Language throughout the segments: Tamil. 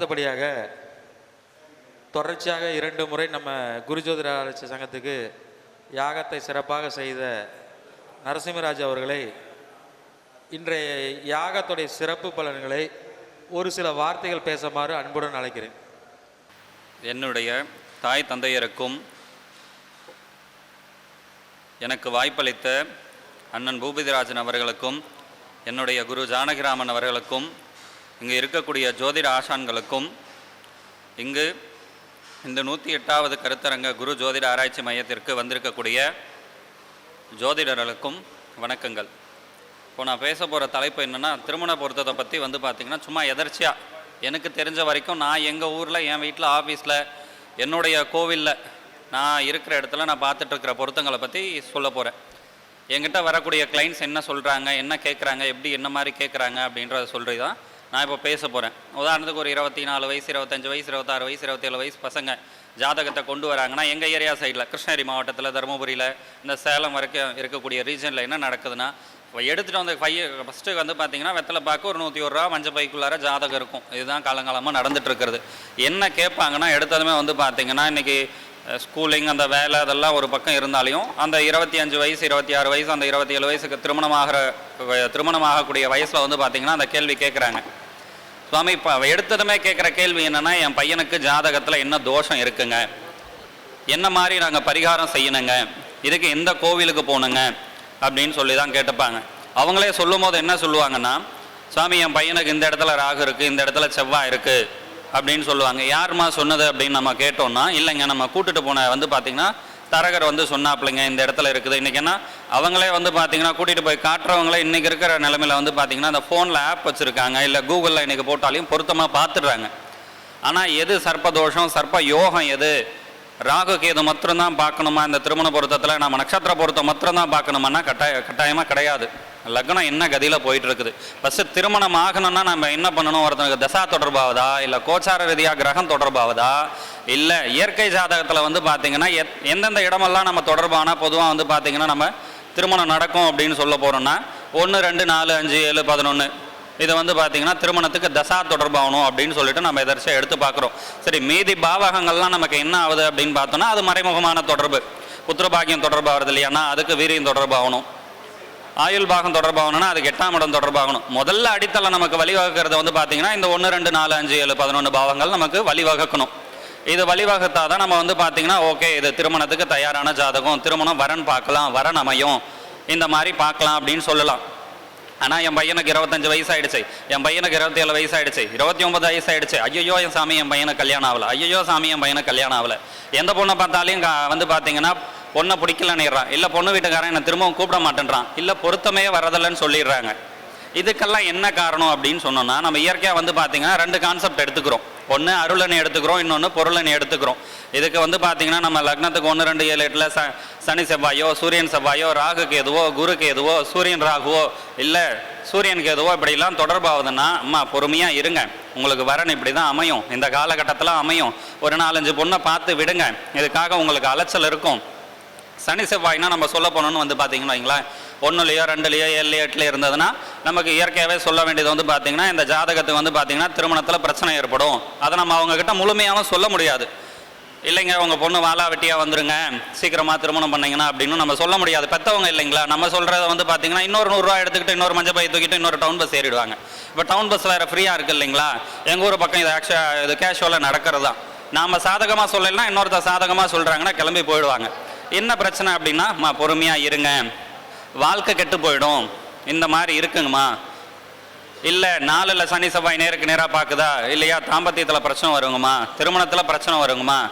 அடுத்தபடியாக தொடர்ச்சியாக இரண்டு முறை நம்ம குருஜோதிர ஆராய்ச்சி சங்கத்துக்கு யாகத்தை சிறப்பாக செய்த நரசிம்மராஜ் அவர்களை இன்றைய யாகத்துடைய சிறப்பு பலன்களை ஒரு சில வார்த்தைகள் பேசுமாறு அன்புடன் அழைக்கிறேன். என்னுடைய தாய் தந்தையருக்கும் எனக்கு வாய்ப்பளித்த அண்ணன் பூபதிராஜன் அவர்களுக்கும் என்னுடைய குரு ஜானகிராமன் அவர்களுக்கும் இங்கே இருக்கக்கூடிய ஜோதிட ஆசான்களுக்கும் இங்கு இந்த நூற்றி எட்டாவது கருத்தரங்க குரு ஜோதிட ஆராய்ச்சி மையத்திற்கு வந்திருக்கக்கூடிய ஜோதிடர்களுக்கும் வணக்கங்கள். இப்போ நான் பேச போகிற தலைப்பு என்னென்னா திருமண பொருத்தத்தை பற்றி வந்து பார்த்திங்கன்னா சும்மா எதர்ச்சியாக எனக்கு தெரிஞ்ச வரைக்கும் நான் எங்கள் ஊரில் என் வீட்டில் ஆஃபீஸில் என்னுடைய கோவிலில் நான் இருக்கிற இடத்துல நான் பார்த்துட்ருக்கிற பொருத்தங்களை பற்றி சொல்ல போகிறேன் என்கிட்ட வரக்கூடிய கிளைண்ட்ஸ் என்ன சொல்கிறாங்க என்ன கேட்குறாங்க எப்படி என்ன மாதிரி கேட்குறாங்க அப்படின்றத சொல்கிறது தான் நான் இப்போ பேச போகிறேன் உதாரணத்துக்கு ஒரு இருபத்தி நாலு வயசு இருபத்தஞ்சு வயசு இருபத்தாறு வயசு இருபத்தேழு வயசு பசங்க ஜாதகத்தை கொண்டு வராங்கன்னா எங்கள் ஏரியா சைடில் கிருஷ்ணகிரி மாவட்டத்தில் தருமபுரியில் இந்த சேலம் வரைக்கும் இருக்கக்கூடிய ரீஜனில் என்ன நடக்குதுன்னா இப்போ எடுத்துகிட்டு வந்து பைய ஃபஸ்ட்டு வந்து பார்த்தீங்கன்னா வெத்தலை பார்க்க ஒரு நூற்றி ஒரு ரூபா மஞ்சள் பைக்குள்ளார ஜாதகம் இருக்கும். இதுதான் காலங்காலமாக நடந்துட்டு இருக்கிறது என்ன கேட்பாங்கன்னா எடுத்ததுமே வந்து பார்த்தீங்கன்னா இன்றைக்கி ஸ்கூலிங் அந்த வேலை அதெல்லாம் ஒரு பக்கம் இருந்தாலையும் அந்த இருபத்தி அஞ்சு வயசு இருபத்தி ஆறு வயசு அந்த இருபத்தி ஏழு வயசுக்கு திருமணமாகிற வ- திருமணமாகக்கூடிய வயசில் வந்து பார்த்தீங்கன்னா அந்த கேள்வி கேட்குறாங்க சுவாமி இப்போ எடுத்ததுமே கேட்குற கேள்வி என்னென்னா என் பையனுக்கு ஜாதகத்தில் என்ன தோஷம் இருக்குங்க? என்ன மாதிரி நாங்கள் பரிகாரம் செய்யணுங்க? இதுக்கு எந்த கோவிலுக்கு போகணுங்க அப்படின்னு சொல்லி தான் கேட்டுப்பாங்க. அவங்களே சொல்லும் போது என்ன சொல்லுவாங்கன்னா சுவாமி என் பையனுக்கு இந்த இடத்துல ராகு இருக்குது இந்த இடத்துல செவ்வாய் இருக்குது அப்படின்னு சொல்லுவாங்க. யாரும்மா சொன்னது அப்படின்னு நம்ம கேட்டோம்னா இல்லைங்க நம்ம கூட்டிட்டு போன வந்து பார்த்திங்கன்னா தரகர் வந்து சொன்னாப்பிள்ளைங்க இந்த இடத்துல இருக்குது. இன்றைக்கி என்ன? அவங்களே வந்து பார்த்தீங்கன்னா கூட்டிகிட்டு போய் காட்டுறவங்களே இன்றைக்கி இருக்கிற நிலமையில வந்து பார்த்தீங்கன்னா அந்த ஃபோனில் ஆப் வச்சுருக்காங்க. இல்லை கூகுளில் இன்றைக்கி போட்டாலையும் பொருத்தமாக பார்த்துடுறாங்க ஆனால் எது சர்ப்பதோஷம் சர்ப்ப யோகம் எது? ராகு கேது மாத்திரம்தான் பார்க்கணுமா? இந்த திருமண பொருத்தத்தில் நம்ம நட்சத்திர பொருத்தம் மாத்திரம்தான் பார்க்கணுமான்னா கட்டாய கட்டாயமாக கிடையாது. லக்னம் என்ன கதியில் போயிட்டு இருக்குது ஃபஸ்ட்டு திருமணம் ஆகணும்னா நம்ம என்ன பண்ணணும்? ஒருத்தனுக்கு தசா தொடர்பாவதா? இல்லை கோச்சார ரீதியாக கிரகம் தொடர்பாவதா? இல்லை இயற்கை ஜாதகத்தில் வந்து பார்த்திங்கன்னா எத் எந்தெந்த இடமெல்லாம் நம்ம தொடர்பானால் பொதுவாக வந்து பார்த்தீங்கன்னா நம்ம திருமணம் நடக்கும் அப்படின்னு சொல்ல போகிறோன்னா ஒன்று ரெண்டு நாலு அஞ்சு ஏழு பதினொன்று இதை வந்து பார்த்தீங்கன்னா திருமணத்துக்கு தசா தொடர்பாகணும் அப்படின்னு சொல்லிட்டு நம்ம எதர்ச்சியாக எடுத்து பார்க்குறோம் சரி மீதி பாவகங்கள்லாம் நமக்கு என்ன ஆகுது அப்படின்னு பார்த்தோன்னா அது மறைமுகமான தொடர்பு. புத்திரபாகியம் தொடர்பாகிறது இல்லையானா அதுக்கு வீரியம் தொடர்பாகணும். ஆயுள் பாகம் தொடர்பாகணும்னா அதுக்கு எட்டாம் இடம் தொடர்பாகணும். முதல்ல அடித்தளம் நமக்கு வழிவகுக்கிறது வந்து பார்த்தீங்கன்னா இந்த ஒன்று ரெண்டு நாலு அஞ்சு ஏழு பதினொன்று பாவங்கள் நமக்கு வழிவகுக்கணும். இது வழிவகுத்தா தான் நம்ம வந்து பார்த்தீங்கன்னா ஓகே இது திருமணத்துக்கு தயாரான ஜாதகம் திருமணம் வரன் பார்க்கலாம் வரன் அமையும் இந்த மாதிரி பார்க்கலாம் அப்படின்னு சொல்லலாம். ஆனால் என் பையனுக்கு இருபத்தஞ்சு வயசு ஆயிடுச்சு என் பையனுக்கு இருபத்தி ஏழு வயசு ஆயிடுச்சு இருபத்தி ஒன்பது வயசு ஆயிடுச்சு ஐயோ என் சாமி என் பையனுக்கு கல்யாணம் ஆகலை. ஐயோ சாமி என் பையனுக்கு கல்யாணம் ஆகலை. எந்த பொண்ணை பார்த்தாலையும் வந்து பார்த்தீங்கன்னா பொண்ணை பிடிக்கலன்னுறான். இல்லை பொண்ணு வீட்டுக்காரன் என்னை திரும்பவும் கூப்பிட மாட்டேன்றான். இல்லை பொருத்தமே வரதில்லைன்னு சொல்லிடுறாங்க. இதுக்கெல்லாம் என்ன காரணம் அப்படின்னு சொன்னோம்னா நம்ம இயற்கையாக வந்து பார்த்தீங்கன்னா ரெண்டு கான்செப்ட் எடுத்துக்கிறோம். ஒன்று அருளனை எடுத்துக்கிறோம் இன்னொன்று பொருளனை எடுத்துக்கிறோம். இதுக்கு வந்து பார்த்தீங்கன்னா நம்ம லக்னத்துக்கு ஒன்று ரெண்டு ஏழு எட்டில் ச சனி செவ்வாயோ சூரியன் செவ்வாயோ ராகு கேதுவோ குரு கேதுவோ சூரியன் ராகுவோ இல்லை சூரியன் கேதுவோ இப்படிலாம் தொடர்பாகுதுன்னா அம்மா பொறுமையாக இருங்க. உங்களுக்கு வரன் இப்படி தான் அமையும். இந்த காலகட்டத்தில் அமையும். ஒரு நாலஞ்சு பொண்ணை பார்த்து விடுங்க. இதுக்காக உங்களுக்கு அலைச்சல் இருக்கும். சனி செவ்வாய்னா நம்ம சொல்ல போனோம்னு வந்து பார்த்தீங்கன்னா வைங்களேன். ஒன்றுலையோ ரெண்டுலையோ ஏழுலையோ எட்டுலையோ இருந்ததுன்னா நமக்கு இயற்கையாகவே சொல்ல வேண்டியது வந்து பார்த்தீங்கன்னா இந்த ஜாதகத்துக்கு வந்து பார்த்தீங்கன்னா திருமணத்தில் பிரச்சனை ஏற்படும். அதை நம்ம அவங்கக்கிட்ட முழுமையாகவும் சொல்ல முடியாது. இல்லைங்க உங்கள் பொண்ணு வாலா வெட்டியாக வந்துருங்க சீக்கிரமாக திருமணம் பண்ணிங்கன்னா அப்படின்னு நம்ம சொல்ல முடியாது. பெற்றவங்க இல்லைங்களா? நம்ம சொல்கிறத வந்து பார்த்தீங்கன்னா இன்னொரு நூறுரூவா எடுத்துக்கிட்டு இன்னொரு மஞ்சள் பை தூக்கிட்டு இன்னொரு டவுன் பஸ் ஏறிடுவாங்க. இப்போ டவுன் பஸ் வேறு ஃப்ரீயாக இருக்குது இல்லைங்களா? எங்கள் ஊர் பக்கம் இது ஆக்சுவலாக இது கேஷுவலாக நடக்கிறது தான். நாம் சாதகமாக சொல்லலைன்னா இன்னொருத்தர் சாதகமாக சொல்கிறாங்கன்னா கிளம்பி போயிடுவாங்க. என்ன பிரச்சனை அப்படின்னா பொறுமையாக இருங்க. வாழ்க்கை கெட்டு போயிடும். இந்த மாதிரி இருக்குங்கம்மா. இல்லை நாளில் சனி செவ்வாய் நேருக்கு நேராக பார்க்குதா இல்லையா தாம்பத்தியத்தில் பிரச்சனை வருங்கம்மா. திருமணத்தில் பிரச்சனை வருங்கம்மா.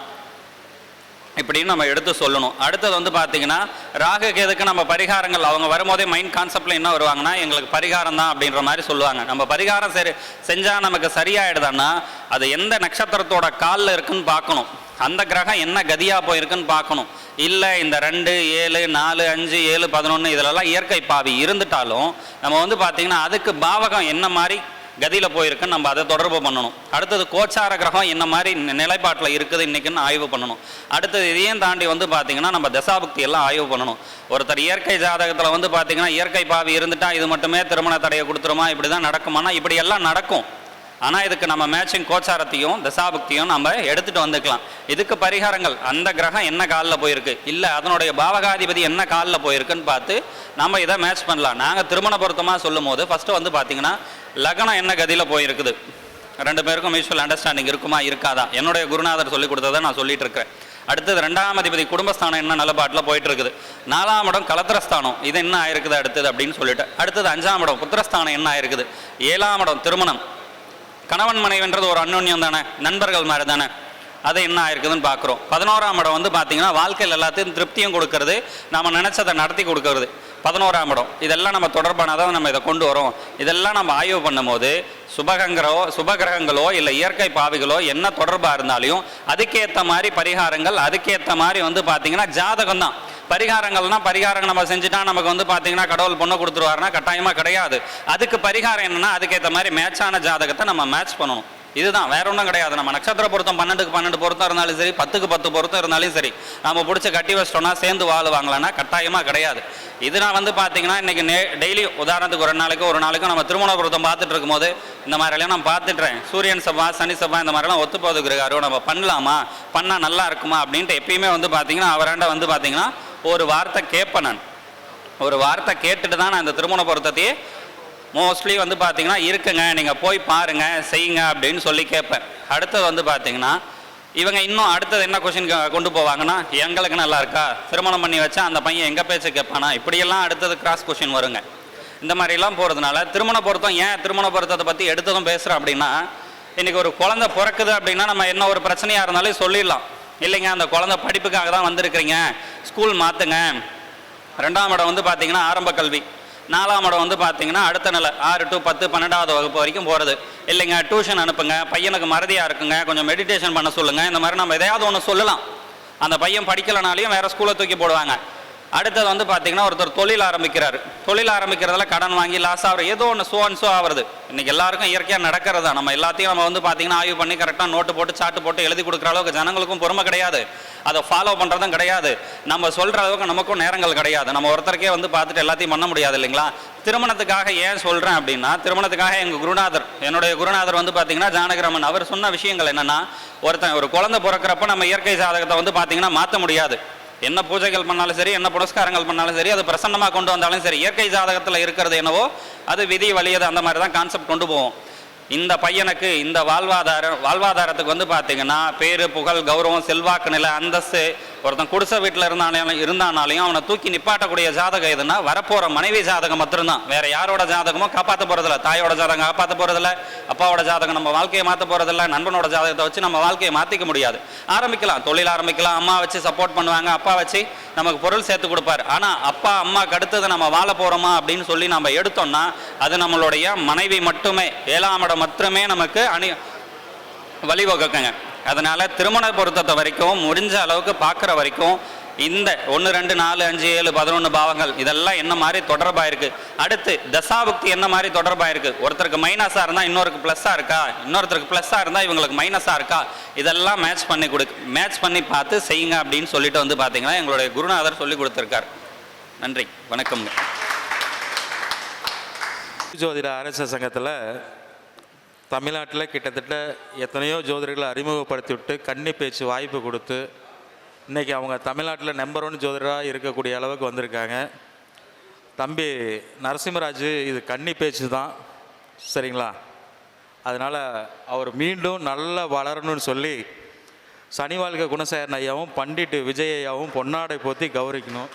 இப்படின்னு நம்ம எடுத்து சொல்லணும். அடுத்தது வந்து பார்த்தீங்கன்னா ராகு கேதுக்கு நம்ம பரிகாரங்கள் அவங்க வரும்போதே மைண்ட் கான்செப்டில் என்ன வருவாங்கன்னா எங்களுக்கு பரிகாரம் தான் அப்படின்ற மாதிரி சொல்லுவாங்க. நம்ம பரிகாரம் சரி செஞ்சால் நமக்கு சரியாயிடுதான்னா அது எந்த நட்சத்திரத்தோட காலில் இருக்குன்னு பார்க்கணும். அந்த கிரகம் என்ன கதியாக போயிருக்குன்னு பார்க்கணும். இல்லை இந்த ரெண்டு ஏழு நாலு அஞ்சு ஏழு பதினொன்று இதிலெல்லாம் இயற்கை பாவி இருந்துட்டாலும் நம்ம வந்து பார்த்திங்கன்னா அதுக்கு பாவகம் என்ன மாதிரி கதியில் போயிருக்குன்னு நம்ம அதை தொடர்பு பண்ணணும். அடுத்தது கோச்சார கிரகம் என்ன மாதிரி நிலைப்பாட்டில் இருக்குது இன்றைக்குன்னு ஆய்வு பண்ணணும். அடுத்தது இதையும் தாண்டி வந்து பார்த்தீங்கன்னா நம்ம தசாபக்தி எல்லாம் ஆய்வு பண்ணணும். ஒருத்தர் இயற்கை ஜாதகத்தில் வந்து பார்த்தீங்கன்னா இயற்கை பாவி இருந்துட்டால் இது மட்டுமே திருமண தடையை கொடுத்துருமா இப்படி தான் நடக்குமானா இப்படி எல்லாம் நடக்கும். ஆனால் இதுக்கு நம்ம மேட்சிங் கோச்சாரத்தையும் தசாபக்தியும் நம்ம எடுத்துகிட்டு வந்துக்கலாம். இதுக்கு பரிகாரங்கள். அந்த கிரகம் என்ன காலில் போயிருக்கு? இல்லை அதனுடைய பாவகாதிபதி என்ன காலில் போயிருக்குன்னு பார்த்து நம்ம இதை மேட்ச் பண்ணலாம். நாங்கள் திருமண பொருத்தமாக சொல்லும் போது ஃபஸ்ட்டு வந்து பார்த்தீங்கன்னா லக்னம் என்ன கதியில் போயிருக்குது? ரெண்டு பேருக்கும் மியூச்சுவல் அண்டர்ஸ்டாண்டிங் இருக்குமா இருக்காதா? என்னுடைய குருநாதர் சொல்லி கொடுத்ததை நான் சொல்லிட்டு இருக்கேன் அடுத்தது ரெண்டாம் அதிபதி குடும்பஸ்தானம் என்ன நிலப்பாட்டில் போயிட்டு இருக்குது நாலாம் இடம் கலத்திரஸ்தானம். இது என்ன ஆயிருக்குது அடுத்தது அப்படின்னு சொல்லிட்டு. அடுத்தது அஞ்சாம் இடம் புத்திரஸ்தானம் என்ன ஆயிருக்குது? ஏழாம் இடம் திருமணம். கணவன் மனைவின்றது ஒரு அந்யோன்யம் தானே? நண்பர்கள் மாதிரி தானே? அது என்ன ஆயிருக்குதுன்னு பார்க்குறோம். பதினோராம் இடம் வந்து பார்த்தீங்கன்னா வாழ்க்கையில் எல்லாத்தையும் திருப்தியும் கொடுக்கறது. நம்ம நினச்சதை நடத்தி கொடுக்கறது. பதினோராம் இடம். இதெல்லாம் நம்ம தொடர்பானதான் நம்ம இதை கொண்டு வரோம். இதெல்லாம் நம்ம ஆய்வு பண்ணும்போது சுபகங்களோ சுபகிரகங்களோ இல்லை இயற்கை பாவிகளோ என்ன தொடர்பாக இருந்தாலையும் அதுக்கேற்ற மாதிரி பரிகாரங்கள் அதுக்கேற்ற மாதிரி வந்து பார்த்திங்கன்னா ஜாதகம் தான். பரிகாரங்கள்னா பரிகாரம் நம்ம செஞ்சுட்டா நமக்கு வந்து பார்த்தீங்கன்னா கடவுள் பொண்ணை கொடுத்துருவாருன்னா கட்டாயமாக கிடையாது. அதுக்கு பரிகாரம் என்னென்னா அதுக்கேற்ற மாதிரி மேட்சான ஜாதகத்தை நம்ம மேட்ச் பண்ணணும். இதுதான் வேற ஒன்றும் கிடையாது. நம்ம நட்சத்திர பொருத்தம் பன்னெண்டுக்கு பன்னெண்டு பொருத்தம் இருந்தாலும் சரி பத்துக்கு பத்து பொருத்தம் இருந்தாலும் சரி நம்ம பிடிச்ச கட்டி வச்சிட்டோம்னா சேர்ந்து வாழுவாங்களான்னா கட்டாயமாக கிடையாது. இது நான் வந்து பார்த்தீங்கன்னா இன்னைக்கு நே டெய்லி உதாரணத்துக்கு ஒரு நாளைக்கு ஒரு நாளைக்கு நம்ம திருமண பொருத்தம் பார்த்துட்டு இருக்கும்போது இந்த மாதிரிலாம் நான் பார்த்துட்டுறேன். சூரியன் சபா சனி சபா இந்த மாதிரிலாம் ஒத்து போதுக்கு நம்ம பண்ணலாமா? பண்ணால் நல்லா இருக்குமா? அப்படின்ட்டு எப்பயுமே வந்து பார்த்தீங்கன்னா அவராண்ட வந்து பார்த்தீங்கன்னா ஒரு வார்த்தை கேட்பேன் நான். ஒரு வார்த்தை கேட்டுட்டு தான் நான் இந்த திருமண பொருத்தத்தையே மோஸ்ட்லி வந்து பார்த்தீங்கன்னா இருக்குங்க நீங்கள் போய் பாருங்கள் செய்யுங்க அப்படின்னு சொல்லி கேட்பேன். அடுத்தது வந்து பார்த்தீங்கன்னா இவங்க இன்னும் அடுத்தது என்ன கொஷின் கொண்டு போவாங்கன்னா எங்களுக்கு நல்லா இருக்கா? திருமணம் பண்ணி வச்சா அந்த பையன் எங்கள் பேச்சை கேட்பானா? இப்படியெல்லாம் அடுத்தது கிராஸ் கொஷின் வருங்க. இந்த மாதிரிலாம் போகிறதுனால திருமண பொருத்தம் ஏன் திருமண பொருத்தத்தை பற்றி எடுத்ததும் பேசுகிறோம் அப்படின்னா இன்றைக்கி ஒரு குழந்தை பிறக்குது அப்படின்னா நம்ம என்ன ஒரு பிரச்சனையாக இருந்தாலும் சொல்லிடலாம். இல்லைங்க அந்த குழந்தை படிப்புக்காக தான் வந்திருக்கிறீங்க. ஸ்கூல் மாற்றுங்க ரெண்டாம் இடம் வந்து பார்த்திங்கன்னா ஆரம்ப கல்வி. நாலாம் இடம் வந்து பார்த்தீங்கன்னா அடுத்த நிலை ஆறு டு பத்து பன்னெண்டாவது வகுப்பு வரைக்கும் போகிறது இல்லைங்க டியூஷன் அனுப்புங்க பையனுக்கு மறதியாக இருக்குங்க கொஞ்சம் மெடிடேஷன் பண்ண சொல்லுங்கள் இந்த மாதிரி நம்ம எதையாவது ஒன்று சொல்லலாம். அந்த பையன் படிக்கலைனாலையும் வேறு ஸ்கூலை தூக்கி போடுவாங்க. அடுத்தது வந்து பார்த்தீங்கன்னா ஒருத்தர் தொழில் ஆரம்பிக்கிறார். தொழில் ஆரம்பிக்கிறதுல கடன் வாங்கி லாஸ் ஆகிற ஏதோ ஒன்று சோ அண்ட் சோ இன்றைக்கி எல்லாருக்கும் இயற்கையாக நடக்கிறது தான் நம்ம எல்லாத்தையும் நம்ம வந்து பார்த்தீங்கன்னா ஆய்வு பண்ணி கரெக்டாக நோட்டு போட்டு சாட்டு போட்டு எழுதி கொடுக்குற அளவுக்கு ஜனங்களுக்கும் பொறுமை கிடையாது. அதை ஃபாலோ பண்ணுறதும் கிடையாது. நம்ம சொல்கிற அளவுக்கு நமக்கும் நேரங்கள் கிடையாது. நம்ம ஒருத்தருக்கே வந்து பார்த்துட்டு எல்லாத்தையும் பண்ண முடியாது இல்லைங்களா? திருமணத்துக்காக ஏன் சொல்கிறேன் அப்படின்னா திருமணத்துக்காக எங்கள் குருநாதர் என்னுடைய குருநாதர் வந்து பார்த்தீங்கன்னா ஜானகிரமன் அவர் சொன்ன விஷயங்கள் என்னென்னா ஒருத்தன் ஒரு குழந்தை பிறக்கிறப்ப நம்ம இயற்கை ஜாதகத்தை வந்து பார்த்தீங்கன்னா மாற்ற முடியாது. என்ன பூஜைகள் பண்ணாலும் சரி என்ன புனஸ்காரங்கள் பண்ணாலும் சரி அது பிரசன்னமாக கொண்டு வந்தாலும் சரி இயற்கை ஜாதகத்தில் இருக்கிறது என்னவோ அது விதி வழியது அந்த மாதிரி தான் கான்செப்ட் கொண்டு போவோம். இந்த பையனுக்கு இந்த வாழ்வாதாரம் வாழ்வாதாரத்துக்கு வந்து பார்த்தீங்கன்னா பேரு புகழ் கௌரவம் செல்வாக்கு நிலை அந்தஸ்து ஒருத்தன் குடிசை வீட்டில் இருந்தாலும் இருந்தானாலையும் அவனை தூக்கி நிப்பாட்டக்கூடிய ஜாதகம் எதுனா வரப்போகிற மனைவி ஜாதகம் மட்டும்தான். வேற யாரோட ஜாதகமும் காப்பாற்ற போகிறதில்ல தாயோட ஜாதகம் காப்பாற்ற போகிறதில்ல அப்பாவோட ஜாதகம் நம்ம வாழ்க்கையை மாற்ற போகிறதில்ல நண்பனோட ஜாதகத்தை வச்சு நம்ம வாழ்க்கையை மாற்றிக்க முடியாது. ஆரம்பிக்கலாம். தொழில் ஆரம்பிக்கலாம். அம்மா வச்சு சப்போர்ட் பண்ணுவாங்க. அப்பா வச்சு நமக்கு பொருள் சேர்த்து கொடுப்பாரு. ஆனால் அப்பா அம்மாக்கு அடுத்தது நம்ம வாழ போகிறோமா அப்படின்னு சொல்லி நம்ம எடுத்தோம்னா அது நம்மளுடைய மனைவி மட்டுமே ஏழாம் இடம் மட்டுமே நமக்கு அணி வழிவகுக்குங்க. அதனால் திருமண பொருத்தத்தை வரைக்கும் முடிஞ்ச அளவுக்கு பார்க்குற வரைக்கும் இந்த ஒன்று ரெண்டு நாலு அஞ்சு ஏழு பதினொன்று பாவங்கள் இதெல்லாம் என்ன மாதிரி தொடர்பாக இருக்கு அடுத்து தசாபுக்தி என்ன மாதிரி தொடர்பாக இருக்குது ஒருத்தருக்கு மைனஸாக இருந்தால் இன்னொருக்கு ப்ளஸ்ஸாக இருக்கா? இன்னொருத்தருக்கு ப்ளஸ்ஸாக இருந்தால் இவங்களுக்கு மைனஸாக இருக்கா? இதெல்லாம் மேட்ச் பண்ணி கொடு மேட்ச் பண்ணி பார்த்து செய்யுங்க அப்படின்னு சொல்லிட்டு வந்து பார்த்தீங்கன்னா எங்களுடைய குருநாதர் சொல்லி கொடுத்துருக்கார். நன்றி. வணக்கம் ஜோதிட அரச சங்கத்தில் தமிழ்நாட்டில் கிட்டத்தட்ட எத்தனையோ ஜோதிடர்களை அறிமுகப்படுத்தி விட்டு கன்னி பேச்சு வாய்ப்பு கொடுத்து இன்றைக்கி அவங்க தமிழ்நாட்டில் நம்பர் ஒன் ஜோதிடராக இருக்கக்கூடிய அளவுக்கு வந்திருக்காங்க. தம்பி நரசிம்மராஜ் இது கன்னி பேச்சு தான் சரிங்களா? அதனால் அவர் மீண்டும் நல்லா வளரணும்னு சொல்லி சனிவாழ்க குணசேகரன் ஐயாவும் பண்டிட் விஜய் ஐயாவும் பொன்னாடை போற்றி கௌரவிக்கணும்.